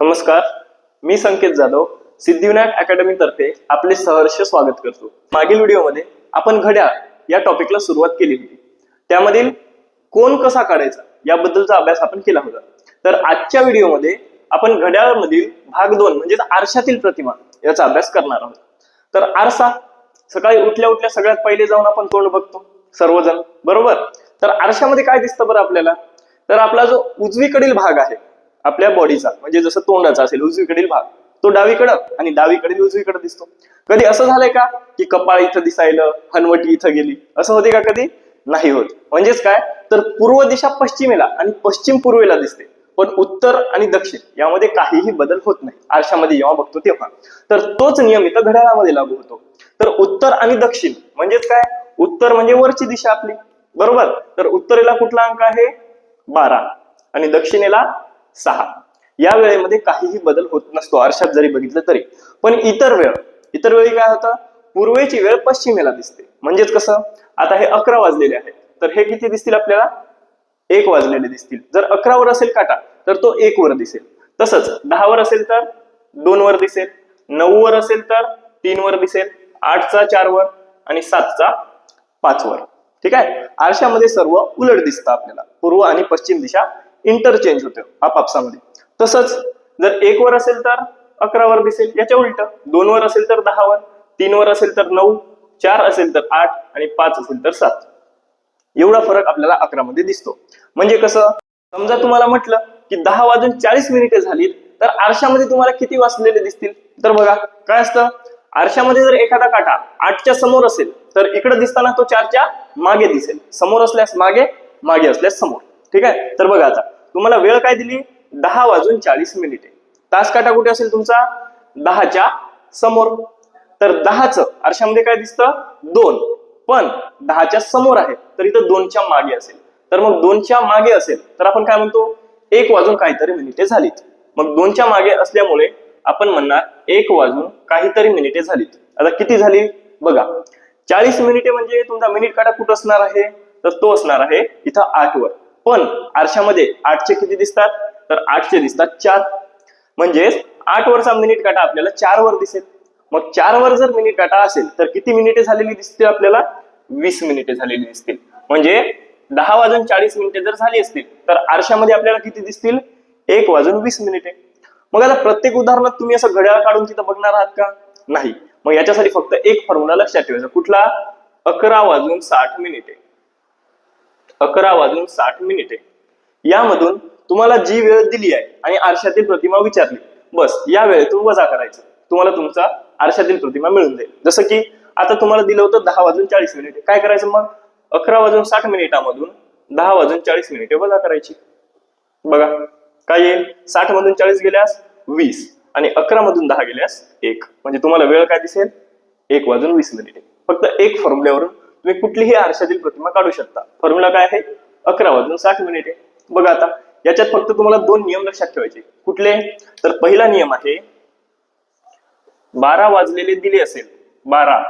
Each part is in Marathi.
नमस्कार मी संकेत जाधव सिद्धिविनायक अकॅडमी तर्फे आपले सहर्ष स्वागत करतो. मागील व्हिडिओमध्ये आपण घड्याळ या टॉपिकला सुरुवात केली होती. त्यामधील कोण कसा काढायचा याबद्दलचा अभ्यास आपण केला होता. तर आजच्या व्हिडिओमध्ये आपण घड्याळमधील भाग दोन म्हणजेच आरशातील प्रतिमा याचा अभ्यास करणार आहोत. तर आरसा सकाळी उठल्या उठल्या सगळ्यात पहिले जाऊन आपण तोंड बघतो? सर्वजण बरोबर? तर आरशामध्ये काय दिसतं बरं आपल्याला? तर आपला जो उजवीकडील भाग आहे आपल्या बॉडीचा म्हणजे जसं तोंडाचा असेल उजवीकडील भाग तो डावीकडं आणि डावीकडील उजवीकडे दिसतो. कधी असं झालंय का? की कपाळ इथं दिसायलं हनवटी इथं गेली. असं होते का कधी? नाही होत. म्हणजेच काय? तर पूर्व दिशा पश्चिमेला आणि पश्चिम पूर्वेला दिसते. पण उत्तर आणि दक्षिण यामध्ये काहीही बदल होत नाही. आरशामध्ये जेव्हा बघतो तेव्हा. तर तोच नियम इथं घड्याळामध्ये लागू होतो. तर उत्तर आणि दक्षिण म्हणजेच काय? उत्तर म्हणजे वरची दिशा आपली. बरोबर? तर उत्तरेला कुठला अंक आहे? बारा. आणि दक्षिणेला सहा. या वेळेमध्ये काहीही बदल होत नसतो आरशात जरी बघितलं तरी. पण इतर वेळ इतर वेळी काय होतं? पूर्वेची वेळ पश्चिमेला दिसते. म्हणजेच कसं? आता हे अकरा वाजलेले आहेत. तर हे किती दिसतील आपल्याला? एक वाजलेले दिसतील. जर अकरा वर असेल काटा तर तो एक वर दिसेल. तसंच दहा वर असेल तर दोन वर दिसेल. नऊ वर असेल तर तीन वर दिसेल. आठचा चार वर आणि सातचा पाच वर ठीक आहे? आरशामध्ये सर्व उलट दिसतं आपल्याला. पूर्व आणि पश्चिम दिशा इंटरचेंज होतं आपापसामध्ये तसंच जर एक वर असेल तर अकरा वर दिसेल याच्या उलट. दोन वर असेल तर दहा वर तीन वर असेल तर नऊ चार असेल तर आठ आणि पाच असेल तर सात. एवढा फरक आपल्याला अकरा मध्ये दिसतो. म्हणजे कसं? समजा तुम्हाला म्हटलं की दहा वाजून चाळीस मिनिटे झालीत तर आरशामध्ये तुम्हाला किती वाचलेले दिसतील? तर बघा काय असतं? आरशामध्ये जर एखादा काटा आठच्या समोर असेल तर इकडे दिसताना तो चारच्या मागे दिसेल. समोर असल्यास मागे मागे असल्यास समोर. ठीक आहे? तर बघा आता तुम्हाला वेळ काय दिली? दहा वाजून चाळीस मिनिटे तास काटा कुठे असेल तुमचा? दहाच्या समोर. तर दहाच आरशामध्ये काय दिसतं? दोन. पण दहाच्या समोर आहे तर इथं दोनच्या मागे असेल. तर मग दोनच्या मागे असेल तर आपण काय म्हणतो? एक वाजून काहीतरी मिनिटे झालीत. मग दोनच्या मागे असल्यामुळे आपण म्हणणार एक वाजून काहीतरी मिनिटे झालीत. आता किती झाली? बघा. चाळीस मिनिटे म्हणजे तुमचा मिनिट काटा कुठं असणार आहे? तर तो असणार आहे इथं आठ वर पण आरशामध्ये आठचे किती दिसतात? तर आठचे दिसतात चार. म्हणजेच आठ वरचा मिनिट काटा आपल्याला चार वर दिसेल. मग चार वर जर मिनिट काटा असेल तर किती मिनिटे झालेली दिसतील आपल्याला? वीस मिनिटे झालेली दिसतील. म्हणजे दहा वाजून चाळीस मिनिटे जर झाली असतील तर आरशामध्ये आपल्याला किती दिसतील? एक वाजून वीस मिनिटे मग आता प्रत्येक उदाहरणात तुम्ही असं घड्याळ काढून तिथं बघणार आहात का? नाही. मग याच्यासाठी फक्त एक फॉर्म्युला लक्षात ठेवायचा. कुठला? अकरा वाजून साठ मिनिटे अकरा वाजून साठ मिनिटे. यामधून तुम्हाला जी वेळ दिली आहे आणि आरशातील प्रतिमा विचारली बस या वेळेतून वजा करायचं. तुम्हाला तुमचा आरशातील प्रतिमा मिळून जाईल जसं की आता तुम्हाला दिलं होतं दहा वाजून चाळीस मिनिटे. काय करायचं मग? अकरा वाजून साठ मिनिटामधून दहा वाजून चाळीस मिनिटे वजा करायची. बघा काय येईल? साठ मधून चाळीस गेल्यास वीस आणि अकरा मधून दहा गेल्यास एक. म्हणजे तुम्हाला वेळ काय दिसेल? एक वाजून वीस मिनिटे. फक्त एक फॉर्म्युल्यावरून तुम्ही कुठलीही आरशातील प्रतिमा काढू शकता. फॉर्म्युला काय आहे? अकरा वाजून साठ मिनिटे बघा आता याच्यात फक्त तुम्हाला दोन नियम लक्षात ठेवायचे. कुठले? तर पहिला नियम आहे बारा वाजलेले दिले असेल बारा.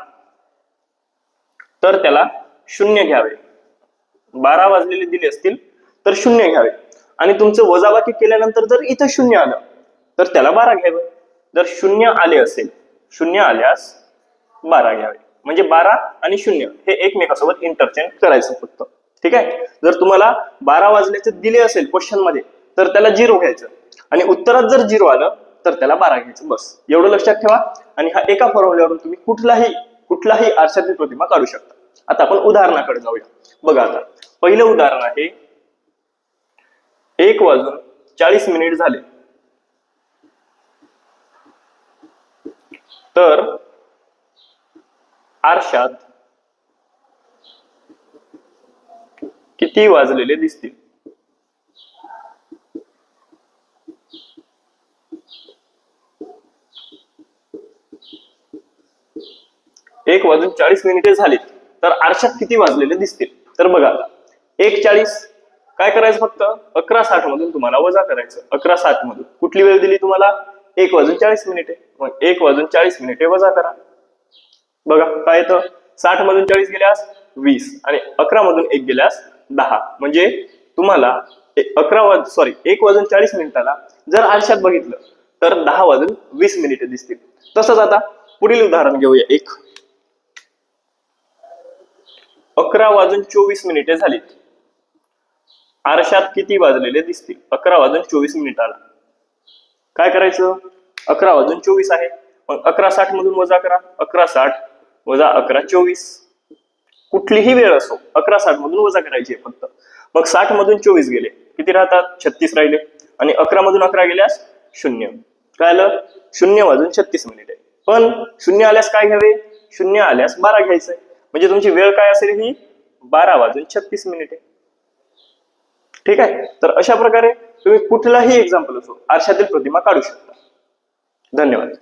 तर त्याला शून्य घ्यावे. बारा वाजलेले दिले असतील तर शून्य घ्यावे. आणि तुमचं वजाबाकी केल्यानंतर जर इथं शून्य आलं तर त्याला बारा घ्यावे. जर शून्य आले असेल शून्य आल्यास बारा घ्यावे. म्हणजे बारा आणि शून्य हे एकमेकासोबत इंटरचेंज करायचं फक्त. ठीक आहे? जर तुम्हाला बारा वाजल्याचे दिले असेल क्वेश्चनमध्ये तर त्याला झिरो घ्यायचं. आणि उत्तरात जर झिरो आलं तर त्याला बारा घ्यायचं. बस. एवढं लक्षात ठेवा. आणि हा एका फॉर्म्युल्यावरून तुम्ही कुठलाही कुठलाही आरशातील प्रतिमा काढू शकता. आता आपण उदाहरणाकडे जाऊया. बघा आता. पहिलं उदाहरण आहे. एक वाजून चाळीस मिनिट झाले. तर आरशात किती वाजलेले दिसतील? एक वाजून चाळीस मिनिटे झालीत. तर आरशात किती वाजलेले दिसतील? तर बघा आता एक चाळीस. काय करायचं फक्त? अकरा साठ मधून तुम्हाला वजा करायचं. अकरा साठ मधून. कुठली वेळ दिली तुम्हाला? एक वाजून चाळीस मिनिटे. मग एक वाजून चाळीस मिनिटे वजा करा. बघा काय येतं? साठ मधून चाळीस गेल्यास वीस आणि अकरा मधून एक गेल्यास दहा. म्हणजे तुम्हाला अकरा वाज सॉरी एक वाजून चाळीस मिनिटाला जर आरशात बघितलं तर दहा वाजून वीस मिनिटे दिसतील. तसंच आता पुढील उदाहरण घेऊया एक. अकरा वाजून चोवीस मिनिटे झालीत आरशात किती वाजलेले दिसतील? अकरा वाजून चोवीस मिनिटाला. काय करायचं? अकरा वाजून चोवीस आहे. मग अकरा साठ मधून वजा करा. अकरा साठ वजा अकरा चोवीस. कुठलीही वेळ असो अकरा साठ मधून वजा करायची आहे फक्त. मग साठ मधून चोवीस गेले किती राहतात? छत्तीस राहिले. आणि अकरा मधून अकरा गेल्यास शून्य. काय आलं? शून्य वाजून छत्तीस मिनिटे पण शून्य आल्यास काय घ्यावे? शून्य आल्यास बारा घ्यायचंय. म्हणजे तुमची वेळ काय असेल ही? बारा वाजून छत्तीस मिनिटे ठीक आहे? तर अशा प्रकारे तुम्ही कुठलाही एक्झाम्पल असो आरशातील प्रतिमा काढू शकता. धन्यवाद.